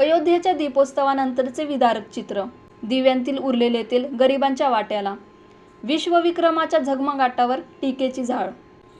अयोध्येच्या दीपोत्सवानंतरचे विदारक चित्र. दिव्यांतील उरलेले तेल गरिबांच्या वाट्याला. विश्वविक्रमाच्या झगमगाटावर टीकेची झाळ.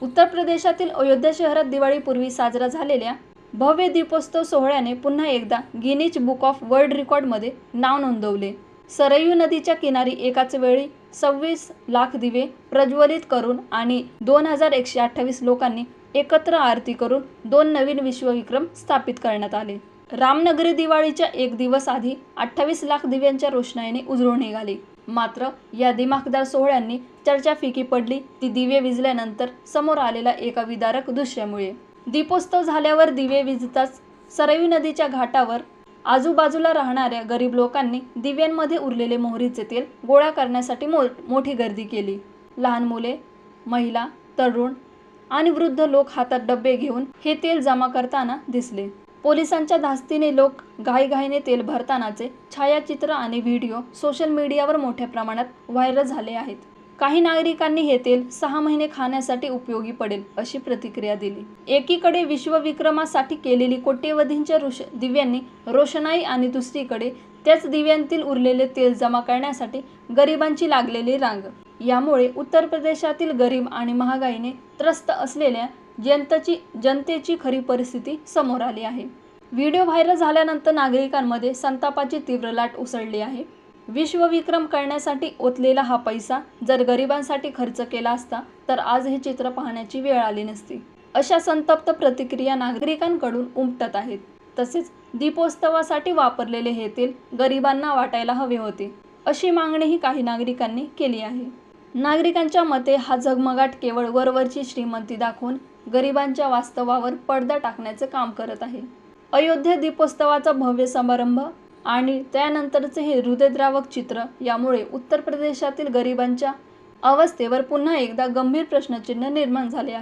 उत्तर प्रदेशातील अयोध्या शहरात दिवाळीपूर्वी साजरा झालेल्या भव्य दीपोत्सव सोहळ्याने पुन्हा एकदा गिनीज बुक ऑफ वर्ल्ड रेकॉर्डमध्ये नाव नोंदवले. सरयू नदीच्या किनारी एकाच वेळी सव्वीस लाख दिवे प्रज्वलित करून आणि दोन हजार एकशे अठ्ठावीस लोकांनी एकत्र आरती करून दोन नवीन विश्वविक्रम स्थापित करण्यात आले. रामनगरी दिवाळीच्या एक दिवस आधी अठ्ठावीस लाख दिव्यांच्या रोषणाईने उजळून निघाली. मात्र या दिमाखदार सोहळ्यांनी चर्चा फिकी पडली ती दिवे विजल्यानंतर समोर आलेला एका विदारक दृश्यामुळे. दीपोत्सव झाल्यावर दिवे विजताच सरयू नदीच्या घाटावर आजूबाजूला राहणाऱ्या गरीब लोकांनी दिव्यांमध्ये उरलेले मोहरीचे तेल गोळा करण्यासाठी मो मोठी गर्दी केली. लहान मुले महिला तरुण आणि वृद्ध लोक हातात डबे घेऊन हे तेल जमा करताना दिसले. पोलिसांच्या धास्तीने लोक घाईघाईने तेल भरतानाचे छायाचित्र आणि व्हिडिओ सोशल मीडियावर मोठ्या प्रमाणात व्हायरल झाले आहेत. काही नागरिकांनी हे तेल सहा महिने खाण्यासाठी उपयोगी पडेल अशी प्रतिक्रिया दिली. एकीकडे विश्वविक्रमासाठी केलेली कोट्यवधींच्या रोष दिव्यांनी रोषणाई आणि दुसरीकडे त्याच दिव्यांतील उरलेले तेल जमा करण्यासाठी गरिबांची लागलेली रांग. यामुळे उत्तर प्रदेशातील गरीब आणि महागाईने त्रस्त असलेल्या जनतेची जनतेची खरी परिस्थिती समोर आली आहे. व्हिडिओ व्हायरल झाल्यानंतर नागरिकांमध्ये संतापाची तीव्र लाट उसळली आहे. विश्वविक्रम करण्यासाठी ओतलेला हा पैसा जर गरिबांसाठी खर्च केला असता तर आज हे चित्र पाहण्याची वेळ आली नसती. अशा संतप्त प्रतिक्रिया नागरिकांकडून उमटत आहेत. तसेच दीपोत्सवासाठी वापरलेले हे तेल गरिबांना वाटायला हवे होते अशी मागणीही काही नागरिकांनी केली आहे. नागरिकांच्या मते हा झगमगाट केवळ वरवरची श्रीमंती दाखवून गरिबांच्या वास्तवावर पडदा टाकण्याचे काम करत आहे. अयोध्या दीपोत्सवाचा भव्य समारंभ आणि त्यानंतरचे हे हृदयद्रावक चित्र यामुळे उत्तर प्रदेशातील गरिबांच्या अवस्थेवर पुन्हा एकदा गंभीर प्रश्नचिन्ह निर्माण झाले आहे.